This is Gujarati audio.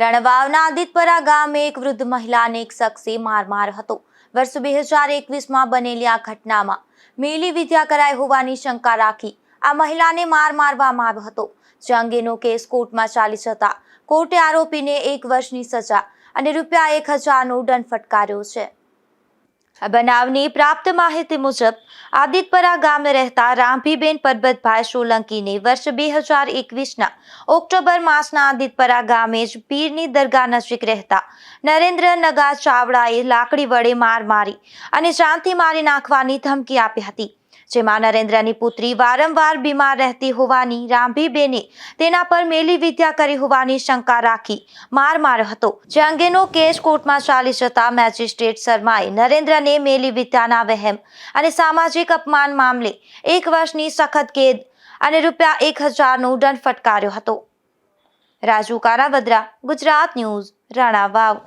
રણવાવના આદિતપરા ગામે એક વૃદ્ધ મહિલાને એક શખ્સે માર માર હતો. વર્ષ બે હજાર એકવીસમાં બનેલી આ ઘટનામાં મેલી વિદ્યા કરાઈ હોવાની શંકા રાખી આ મહિલાને માર મારવામાં આવ્યો હતો. જે અંગેનો કેસ કોર્ટમાં ચાલી જતા કોર્ટે આરોપીને એક વર્ષની સજા અને રૂપિયા એક હજારનો દંડ ફટકાર્યો છે. બનાવની પ્રાપ્ત માહિતી મુજબ, આદિતપરા ગામે રહેતા રામભીબેન પરબતભાઈ સોલંકીને વર્ષ બે હજાર એકવીસના ઓક્ટોબર માસના આદિતપરા ગામે જ પીરની દરગાહ નજીક રહેતા નરેન્દ્ર નગા ચાવડાએ લાકડી વડે માર મારી અને શાંતિ મારી નાખવાની ધમકી આપી હતી. જેમાં નરેન્દ્રની પુત્રી વારંવાર બીમાર રહેતી હોવાની રામભીબેને તેના પર મેલી વિદ્યા કરી હોવાની શંકા રાખી માર માર્યો હતો. જે અંગેનો કેસ કોર્ટમાં ચાલી જતા મેજિસ્ટ્રેટ શર્માએ નરેન્દ્રને મેલી વિદ્યાના વહેમ અને સામાજિક અપમાન મામલે એક વર્ષની સખત કેદ અને રૂપિયા એક હજારનો દંડ ફટકાર્યો હતો. રાજુ કારાવદ્રા, ગુજરાત ન્યૂઝ રાણા વાવ